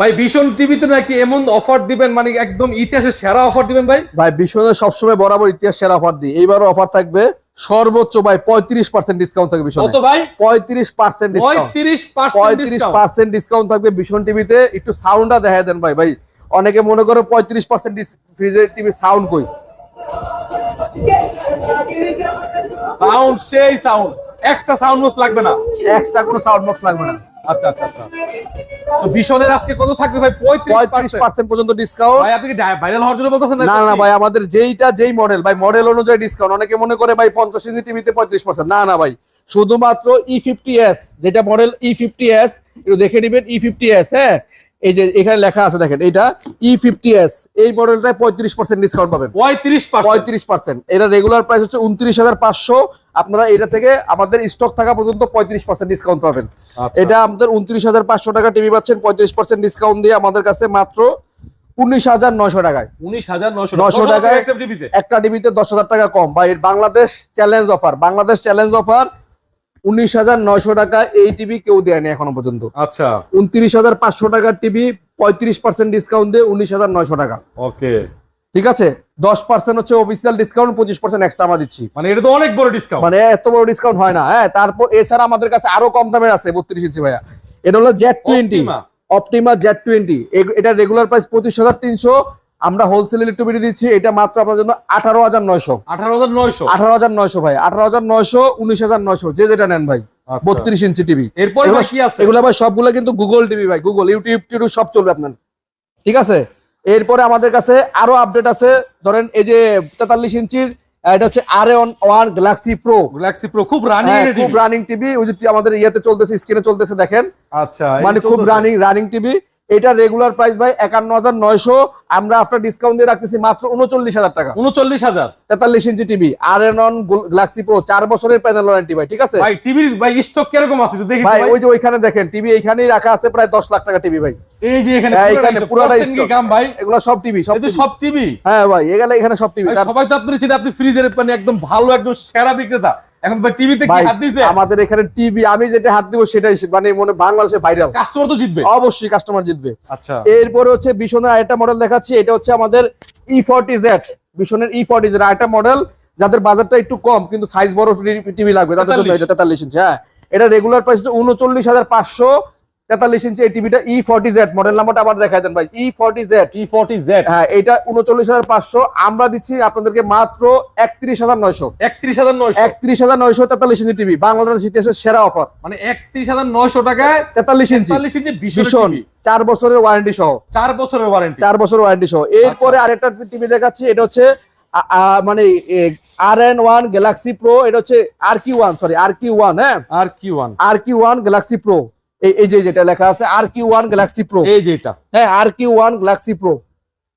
ভাই ভীষণ টিভিতে নাকি এমন অফার দিবেন মানে একদম ইতিহাসের সেরা অফার দিবেন ভাই? ভাই বিশ্বনাথ সবসময় বরাবর ইতিহাস সেরা অফার দিই। এইবারও অফার থাকবে সর্বোচ্চ ভাই পঁয়ত্রিশ পার্সেন্ট ডিসকাউন্ট থাকবে কত ভাই? পঁয়ত্রিশ পার্সেন্ট ডিসকাউন্ট পঁয়ত্রিশ পার্সেন্ট পঁয়ত্রিশ পার্সেন্ট ডিসকাউন্ট থাকবে ভীষণ টিভিতে। একটু সাউন্ডটা দেখা দেন ভাই। ভাই অনেকে মনে করো পঁয়ত্রিশ পার্সেন্ট ফ্রিজের টিভির সাউন্ড কই? সাউন্ড সেই সাউন্ড এক্সট্রা সাউন্ড বক্স লাগবে না। এক্সট্রা কোনো সাউন্ড বক্স লাগবে না। আচ্ছা আচ্ছা আচ্ছা। তো ভীষণের আজকে কত থাকবে ভাই? পঁয়ত্রিশ পঁয়ত্রিশ পার্সেন্ট পর্যন্ত ডিসকাউন্ট ভাই আপনি কি ভাইরাল হওয়ার জন্য বলতেছেন না না ভাই আমাদের যেইটা যেই মডেল ভাই মডেল অনুযায়ী ডিসকাউন্ট অনেকে মনে করে ভাই ইঞ্চি টিভিতে না না ভাই শুধুমাত্র ই ফিফটি এস যেটা মডেল ই ফিফটি এস একটু দেখে নিবেন ই ফিফটি এস হ্যাঁ? এই যে এখানে লেখা আছে দেখেন এটা ই ফিফটি এস এই মডেলটায় পঁয়ত্রিশ পার্সেন্ট ডিসকাউন্ট পাবেন। পঁয়ত্রিশ পঁয়ত্রিশ পার্সেন্ট এটা রেগুলার প্রাইস হচ্ছে উনত্রিশ হাজার পাঁচশো। আপনারা এটা থেকে আমাদের স্টক থাকা পর্যন্ত পঁয়ত্রিশ পার্সেন্ট ডিসকাউন্ট পাবেন। আচ্ছা। এটা আমাদের উনত্রিশ হাজার পাঁচশো টাকা টিভি পাচ্ছেন পঁয়ত্রিশ পার্সেন্ট ডিসকাউন্ট দিয়ে আমাদের কাছে মাত্র উনিশ হাজার নয়শো টাকায়। উনিশ হাজার নশো 900 টাকায় একটা টিভিতে একটা টিভিতে দশ হাজার টাকা কম। বা এর Bangladesh challenge offer Bangladesh challenge offer উনিশ হাজার নয়শো টাকা এই টিভি কেউ দেয়নি এখনও পর্যন্ত। আচ্ছা। উনত্রিশ হাজার পাঁচশো টাকার টিভি পঁয়ত্রিশ পার্সেন্ট ডিসকাউন্ট দিয়ে উনিশ হাজার নয়শো টাকা। ওকে। ঠিক আছে? দশ পার্সেন্ট হচ্ছে অফিসিয়াল ডিসকাউন্ট পঁচিশ পার্সেন্ট এক্সট্রা আমরা দিচ্ছি। মানে এটা তো অনেক বড় ডিসকাউন্ট মানে এত বড় ডিসকাউন্ট হয় না। হ্যাঁ তারপর এছাড়া আমাদের কাছে আরও কম দামের আছে বত্রিশ ইঞ্চি ভাইয়া। এটা হলো Z twenty Optima Z twenty এটা রেগুলার প্রাইস পঁচিশ হাজার তিনশো আমরা হোলসেল ইলেকট্রিবিটি দিচ্ছি এটা মাত্র আপনার জন্য আঠারো হাজার নয়শো। আঠারো হাজার নয়শো। আঠারো হাজার নয়শো ভাই আঠারো হাজার নয়শো উনিশ হাজার নয়শো যে যেটা নেন ভাই আচ্ছা। বত্রিশ ইঞ্চি টিভি। এরপর এগুলো ভাই সবগুলো কিন্তু গুগল টিভি ভাই গুগল ইউটিউব টিউব সব চলবে আপনার। ঠিক আছে? এরপরে আমাদের কাছে আরও আপডেট আছে ধরেন এই যে তেতাল্লিশ ইঞ্চির এটা হচ্ছে R one one Galaxy Pro Galaxy Pro খুব রানিং খুব রানিং টিভি ওই যে আমাদের ইয়েতে চলতেছে স্ক্রিনে চলতেছে দেখেন। আচ্ছা মানে খুব রানিং রানিং টিভি। এটা রেগুলার প্রাইস ভাই একান্ন হাজার নয়শো। আমরা আফটার ডিসকাউন্ট দিয়ে রাখতেছি মাত্র উনচল্লিশ হাজার টাকা। উনচল্লিশ হাজার। তেতাল্লিশ inch TV R N on Galaxy Pro চার বছরের প্যানেল ওয়ারেন্টি ভাই ঠিক আছে? ভাই টিভির ভাই স্টক কীরকম আছে দেখি ভাই ওই যে ওইখানে দেখেন টিভি এইখানেই রাখা আছে প্রায় দশ লাখ টাকা টিভি ভাই। এই যে এখানে হ্যাঁ, পুরোটা ভাই? এগুলো সব টিভি সব টিভি। হ্যাঁ ভাই এগুলো এখানে সব টিভি। সবাই তো আপনি আপনি ফ্রিজের মানে একদম ভালো একজন সেরা বিক্রেতা। এখন টিভিতে কি হাত দিছে আমাদের এখানে টিভি আমি যেটা হাত দিব সেটাই মানে মনে বাংলাদেশে ভাইরাল কাস্টমার তো জিতবে অবশ্যই কাস্টমার জিতবে আচ্ছা এরপরে হচ্ছে বিশনের আরেকটা মডেল দেখাচ্ছি এটা হচ্ছে আমাদের ই ফর্টি জেড বিশনের ই ফর্টি জেড আরেকটা মডেল যাদের বাজারটা একটু কম কিন্তু সাইজ বড় টিভি লাগবে তাদের জন্য এটা তেতাল্লিশ ইঞ্চি হ্যাঁ এটা রেগুলার প্রাইস হচ্ছে উনচল্লিশ হাজার পাঁচশো তেতাল্লিশ ইঞ্চি এই টিভিটা ই ফর্টি জেড মডেল নাম্বারটা আবার দেখাই দেন ভাই। E forty Z T forty Z হ্যাঁ এটা উনচল্লিশ হাজার পাঁচশো। আমরা দিচ্ছি আপনাদেরকে মাত্র একত্রিশ হাজার নয়শো। একত্রিশ হাজার নয়শো। একত্রিশ হাজার নয়শো তেতাল্লিশ ইঞ্চি টিভি। বাংলাদেশ ইতিহাসের সেরা অফার মানে একত্রিশ হাজার নয়শো টাকায় তেতাল্লিশ ইঞ্চি। চল্লিশ ইঞ্চি ভীষণ চার বছরের ওয়ারেন্টি সহ। চার বছরের ওয়ারেন্টি চার বছর ওয়ারেন্টি সহ। এরপরে আচ্ছা। আরেকটা টিভি দেখাচ্ছি এটা হচ্ছে মানে R N one Galaxy Pro এটা হচ্ছে R Q one sorry R Q one হ্যাঁ? R Q one R Q one Galaxy Pro এই এই যে যেটা লেখা আছে R Q one Galaxy Pro এই যে এটা। হ্যাঁ আর কি ওয়ান গ্যালাক্সি প্রো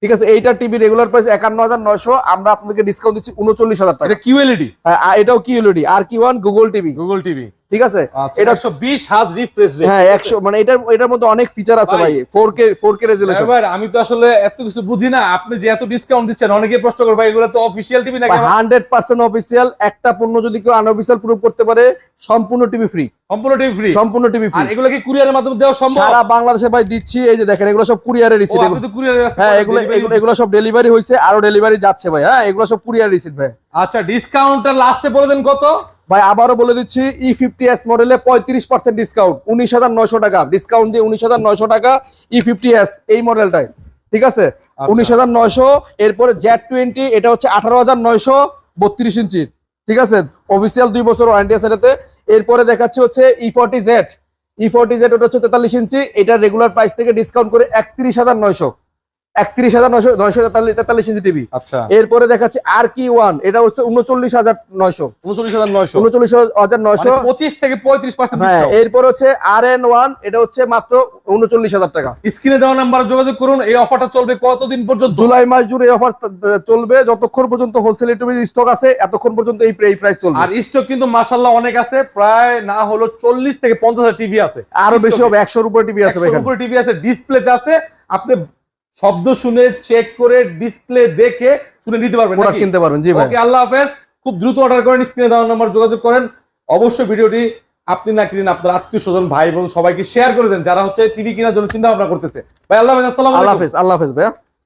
ঠিক আছে এইটা টিভি রেগুলার প্রাইস একান্ন হাজার নয়শো। আমরা আপনাদেরকে ডিসকাউন্ট দিচ্ছি উনচল্লিশ হাজার টাকা। কিউএলইডি হ্যাঁ, এটাও QLED R Q one Google TV Google TV ঠিক আছে? আচ্ছা এটা একশো বিশ হাজ রিফ্রেশ রেট হ্যাঁ একশো মানে এটার এটার মধ্যে অনেক ফিচার আছে ভাই। ভাই four K four K resolution এবার আমি তো আসলে এত কিছু বুঝি না। আপনি যে এত ডিসকাউন্ট দিচ্ছেন অনেকে প্রশ্ন করবে ভাই এগুলো তো অফিসিয়াল টিভি নাকি? আমার? হান্ড্রেড পার্সেন্ট অফিসিয়াল একটা পণ্য যদি কেউ আনঅফিসিয়াল প্রুভ করতে পারে সম্পূর্ণ টিভি ফ্রি সম্পূর্ণ টিভি ফ্রি সম্পূর্ণ টিভি আর ফ্রি এগুলো কি কুরিয়ারের মাধ্যমে দেওয়া সম্ভব? সারা বাংলাদেশে ভাই দিচ্ছি এই যে দেখেন এগুলো সব কুরিয়ারের ও, রিসিট আপনি তো কুরিয়ারে হ্যাঁ এগুলো এগুলো- এগুলো সব ডেলিভারি হয়েছে আরও ডেলিভারি যাচ্ছে ভাই হ্যাঁ এগুলো সব কুরিয়ার রিসিট ভাই। আচ্ছা ডিসকাউন্টটা লাস্টে বলে দেন কত? ভাই আবারও বলে দিচ্ছি ই ফিফটি এস মডেলে পঁয়ত্রিশ পার্সেন্ট ডিসকাউন্ট উনিশ হাজার নয়শো টাকা। ডিসকাউন্ট দিয়ে উনিশ হাজার নয়শো টাকা ই ফিফটি এস এই মডেলটাই ঠিক আছে? আচ্ছা। উনিশ হাজার নয়শো এরপরে জেড টোয়েন্টি এটা হচ্ছে আঠারো হাজার নয়শো বত্রিশ ইঞ্চি। ঠিক আছে? অফিসিয়াল দুই বছর ওয়ারেন্টি আছে এটাতে। এরপরে দেখাচ্ছি হচ্ছে E forty Z E forty Z ওটা হচ্ছে তেতাল্লিশ ইঞ্চি। এটা রেগুলার প্রাইস থেকে ডিসকাউন্ট করে একত্রিশ হাজার নয়শো। একত্রিশ হাজার নয়শো নয়শো তেতাল্লিশ ইঞ্চি টিভি আচ্ছা। এরপরে দেখাচ্ছি আর কি ওয়ান এটা হচ্ছে উনচল্লিশ হাজার নয়শো। উনচল্লিশ হাজার নয়শো। উনচল্লিশ হাজার নয়শো। পঁচিশ থেকে পঁয়ত্রিশ পার্সেন্ট হ্যাঁ এরপর হচ্ছে আর এন ওয়ান এটা হচ্ছে মাত্র উনচল্লিশ হাজার টাকা। স্ক্রিনে দেওয়া নাম্বারে যোগাযোগ করুন এই অফারটা চলবে কতদিন পর্যন্ত? জুলাই মাস জুড়ে অফার চলবে যতক্ষণ পর্যন্ত হোলসেল স্টক আছে এতক্ষণ পর্যন্ত এই এই প্রাইস চলবে। আর স্টক কিন্তু মাসাল্লাহ অনেক আছে প্রায় না হলো চল্লিশ থেকে পঞ্চাশ হাজার টিভি আছে। আরও বেশি হবে একশোর উপরে টিভি আছে উপরে টিভি আছে ডিসপ্লেতে আছে আপনি শব্দ শুনে চেক করে ডিসপ্লে দেখে শুনে নিতে পারবেন প্রোডাক্ট কিনতে পারবেন জি ভাই। ওকে আল্লাহ হাফেজ। খুব দ্রুত অর্ডার করেন স্ক্রিনে দেওয়া নাম্বার যোগাযোগ করেন। অবশ্যই ভিডিওটি আপনি না কিনেন আপনার আত্মীয় স্বজন ভাই বোন সবাইকে শেয়ার করে দেন যারা হচ্ছে টিভি কেনার জন্য চিন্তা ভাবনা করতেছে। ভাই আল্লাহ হাফেজ আসসালামু আল্লাহ হাফেজ আল্লাহ হাফেজ ভাইয়া।